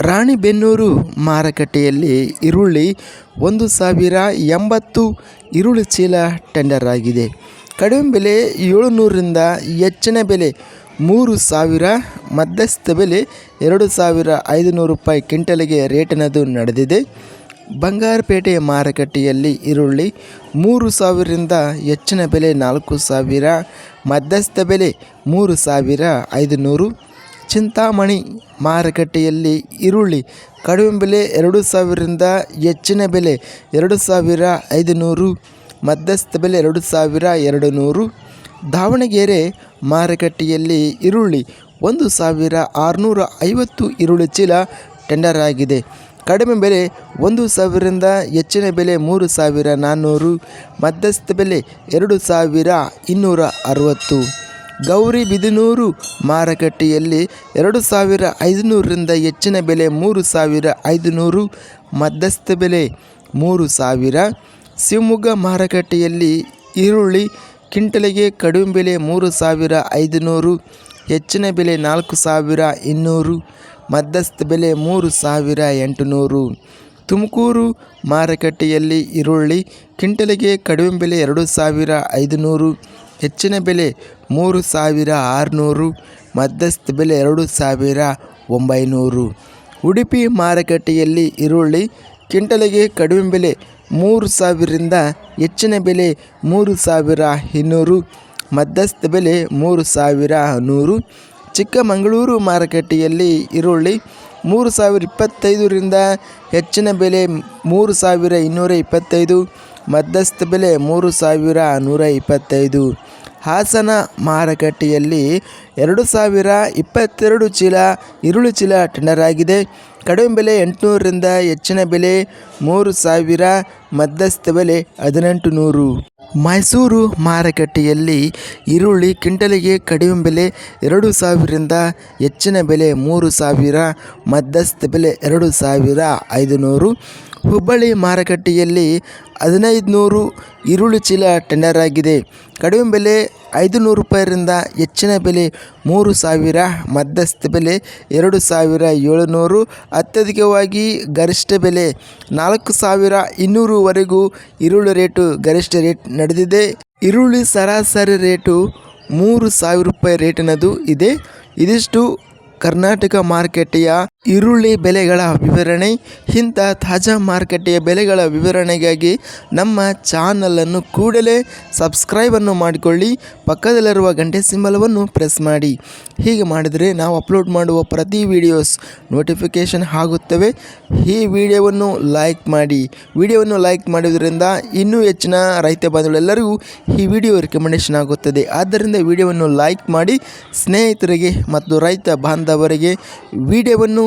ರಾಣಿಬೆನ್ನೂರು ಮಾರುಕಟ್ಟೆಯಲ್ಲಿ ಈರುಳ್ಳಿ ಒಂದು ಸಾವಿರ ಎಂಬತ್ತು ಈರುಳ್ಳಿ ಚೀಲ ಟೆಂಡರ್ ಆಗಿದೆ. ಕಡಿಮೆ ಬೆಲೆ ಏಳುನೂರರಿಂದ ಹೆಚ್ಚಿನ ಬೆಲೆ ಮೂರು ಸಾವಿರ, ಮಧ್ಯಸ್ಥ ಬೆಲೆ ಎರಡು ಸಾವಿರ ಐದುನೂರು ರೂಪಾಯಿ ಕ್ವಿಂಟಲ್ಗೆ ರೇಟಿನದು ನಡೆದಿದೆ. ಬಂಗಾರಪೇಟೆ ಮಾರುಕಟ್ಟೆಯಲ್ಲಿ ಈರುಳ್ಳಿ ಮೂರು ಸಾವಿರದಿಂದ ಹೆಚ್ಚಿನ ಬೆಲೆ ನಾಲ್ಕು ಸಾವಿರ, ಮಧ್ಯಸ್ಥ ಬೆಲೆ ಮೂರು ಸಾವಿರ ಐದುನೂರು. ಚಿಂತಾಮಣಿ ಮಾರುಕಟ್ಟೆಯಲ್ಲಿ ಈರುಳ್ಳಿ ಕಡಿಮೆ ಬೆಲೆ ಎರಡು ಸಾವಿರದಿಂದ ಹೆಚ್ಚಿನ ಬೆಲೆ ಎರಡು ಸಾವಿರ ಐದುನೂರು, ಮಧ್ಯಸ್ಥ ಬೆಲೆ ಎರಡು ಸಾವಿರ ಎರಡು ನೂರು ದಾವಣಗೆರೆ ಮಾರುಕಟ್ಟೆಯಲ್ಲಿ ಈರುಳ್ಳಿ ಒಂದು ಸಾವಿರ ಆರುನೂರ ಐವತ್ತು ಈರುಳ್ಳಿ ಚೀಲ ಟೆಂಡರ್ ಆಗಿದೆ. ಕಡಿಮೆ ಬೆಲೆ ಒಂದು ಸಾವಿರದಿಂದ ಹೆಚ್ಚಿನ ಬೆಲೆ ಮೂರು ಸಾವಿರ ನಾನ್ನೂರು, ಮಧ್ಯಸ್ಥ ಬೆಲೆ ಎರಡು ಸಾವಿರ ಇನ್ನೂರ ಅರವತ್ತು. ಗೌರಿಬಿದನೂರು ಮಾರುಕಟ್ಟೆಯಲ್ಲಿ ಎರಡು ಸಾವಿರ ಐದುನೂರರಿಂದ ಹೆಚ್ಚಿನ ಬೆಲೆ ಮೂರು ಸಾವಿರ ಐದುನೂರು, ಮಧ್ಯಸ್ಥ ಬೆಲೆ ಮೂರು ಸಾವಿರ. ಶಿವಮೊಗ್ಗ ಮಾರುಕಟ್ಟೆಯಲ್ಲಿ ಈರುಳ್ಳಿ ಕಿಂಟಲಿಗೆ ಕಡಿಮೆ ಬೆಲೆ ಮೂರು ಸಾವಿರ ಐದುನೂರು, ಹೆಚ್ಚಿನ ಬೆಲೆ ನಾಲ್ಕು ಸಾವಿರ ಇನ್ನೂರು, ಮಧ್ಯಸ್ಥ ಬೆಲೆ ಮೂರು ಸಾವಿರ ಎಂಟುನೂರು. ತುಮಕೂರು ಮಾರುಕಟ್ಟೆಯಲ್ಲಿ ಈರುಳ್ಳಿ ಕಿಂಟಲಿಗೆ ಕಡಿಮೆ ಬೆಲೆ ಎರಡು ಸಾವಿರ ಐದುನೂರು ಹೆಚ್ಚಿನ ಬೆಲೆ ಮೂರು ಸಾವಿರ ಆರುನೂರು, ಮಧ್ಯಸ್ಥ ಬೆಲೆ ಎರಡು ಸಾವಿರ ಒಂಬೈನೂರು. ಉಡುಪಿ ಮಾರುಕಟ್ಟೆಯಲ್ಲಿ ಈರುಳ್ಳಿ ಕಿಂಟಲಿಗೆ ಕಡಿಮೆ ಬೆಲೆ ಮೂರು ಸಾವಿರದಿಂದ ಹೆಚ್ಚಿನ ಬೆಲೆ ಮೂರು ಸಾವಿರ ಇನ್ನೂರು, ಮಧ್ಯಸ್ಥ ಬೆಲೆ ಮೂರು ಸಾವಿರ ನೂರು. ಚಿಕ್ಕಮಗಳೂರು ಮಾರುಕಟ್ಟೆಯಲ್ಲಿ ಈರುಳ್ಳಿ ಮೂರು ಸಾವಿರ ಇಪ್ಪತ್ತೈದರಿಂದ ಹೆಚ್ಚಿನ ಬೆಲೆ ಮೂರು ಸಾವಿರ ಇನ್ನೂರ ಇಪ್ಪತ್ತೈದು, ಮಧ್ಯಸ್ಥ ಬೆಲೆ ಮೂರು ಸಾವಿರ ನೂರ ಇಪ್ಪತ್ತೈದು. ಹಾಸನ ಮಾರುಕಟ್ಟೆಯಲ್ಲಿ ಎರಡು ಸಾವಿರ ಇಪ್ಪತ್ತೆರಡು ಚೀಲ ಈರುಳ್ಳಿ ಚೀಲ ಟೆಂಡರ್ ಆಗಿದೆ. ಕಡಿಮೆ ಬೆಲೆ ಎಂಟುನೂರರಿಂದ ಹೆಚ್ಚಿನ ಬೆಲೆ ಮೂರು ಸಾವಿರ, ಮಧ್ಯಸ್ಥ ಬೆಲೆ ಹದಿನೆಂಟು ನೂರು. ಮೈಸೂರು ಮಾರುಕಟ್ಟೆಯಲ್ಲಿ ಈರುಳ್ಳಿ ಕ್ವಿಂಟಲಿಗೆ ಕಡಿಮೆ ಬೆಲೆ ಎರಡು ಸಾವಿರದಿಂದ ಹೆಚ್ಚಿನ ಬೆಲೆ ಮೂರು ಸಾವಿರ, ಮಧ್ಯಸ್ಥ ಬೆಲೆ ಎರಡು ಸಾವಿರ ಐದುನೂರು. ಹುಬ್ಬಳ್ಳಿ ಮಾರುಕಟ್ಟೆಯಲ್ಲಿ ಹದಿನೈದು ನೂರು ಈರುಳ್ಳಿ ಚೀಲ ಟೆಂಡರ್ ಆಗಿದೆ. ಕಡಿಮೆ ಬೆಲೆ ಐದು ನೂರು ರೂಪಾಯಿಯಿಂದ ಹೆಚ್ಚಿನ ಬೆಲೆ ಮೂರು ಸಾವಿರ, ಮಧ್ಯಸ್ಥ ಬೆಲೆ ಎರಡು ಸಾವಿರ ಏಳುನೂರು, ಅತ್ಯಧಿಕವಾಗಿ ಗರಿಷ್ಠ ಬೆಲೆ ನಾಲ್ಕು ಸಾವಿರ ಇನ್ನೂರುವರೆಗೂ ಈರುಳ್ಳಿ ರೇಟು ಗರಿಷ್ಠ ರೇಟ್ ನಡೆದಿದೆ. ಈರುಳ್ಳಿ ಸರಾಸರಿ ರೇಟು ಮೂರು ಸಾವಿರ ರೂಪಾಯಿ ರೇಟಿನದು ಇದೆ. ಇದಿಷ್ಟು ಕರ್ನಾಟಕ ಮಾರುಕಟ್ಟೆಯ ಈರುಳ್ಳಿ ಬೆಲೆಗಳ ವಿವರಣೆ, ಇಂಥ ತಾಜಾ ಮಾರುಕಟ್ಟೆಯ ಬೆಲೆಗಳ ವಿವರಣೆಗಾಗಿ ನಮ್ಮ ಚಾನಲನ್ನು ಕೂಡಲೇ ಸಬ್ಸ್ಕ್ರೈಬನ್ನು ಮಾಡಿಕೊಳ್ಳಿ, ಪಕ್ಕದಲ್ಲಿರುವ ಗಂಟೆ ಸಿಂಬಲವನ್ನು ಪ್ರೆಸ್ ಮಾಡಿ. ಹೀಗೆ ಮಾಡಿದರೆ ನಾವು ಅಪ್ಲೋಡ್ ಮಾಡುವ ಪ್ರತಿ ವಿಡಿಯೋಸ್ ನೋಟಿಫಿಕೇಷನ್ ಆಗುತ್ತವೆ. ಈ ವಿಡಿಯೋವನ್ನು ಲೈಕ್ ಮಾಡಿ. ವಿಡಿಯೋವನ್ನು ಲೈಕ್ ಮಾಡೋದರಿಂದ ಇನ್ನೂ ಹೆಚ್ಚಿನ ರೈತ ಬಾಂಧವರೆಲ್ಲರಿಗೂ ಈ ವಿಡಿಯೋ ರೆಕಮೆಂಡೇಷನ್ ಆಗುತ್ತದೆ. ಆದ್ದರಿಂದ ವಿಡಿಯೋವನ್ನು ಲೈಕ್ ಮಾಡಿ, ಸ್ನೇಹಿತರಿಗೆ ಮತ್ತು ರೈತ ಬಾಂಧವರಿಗೆ ವಿಡಿಯೋವನ್ನು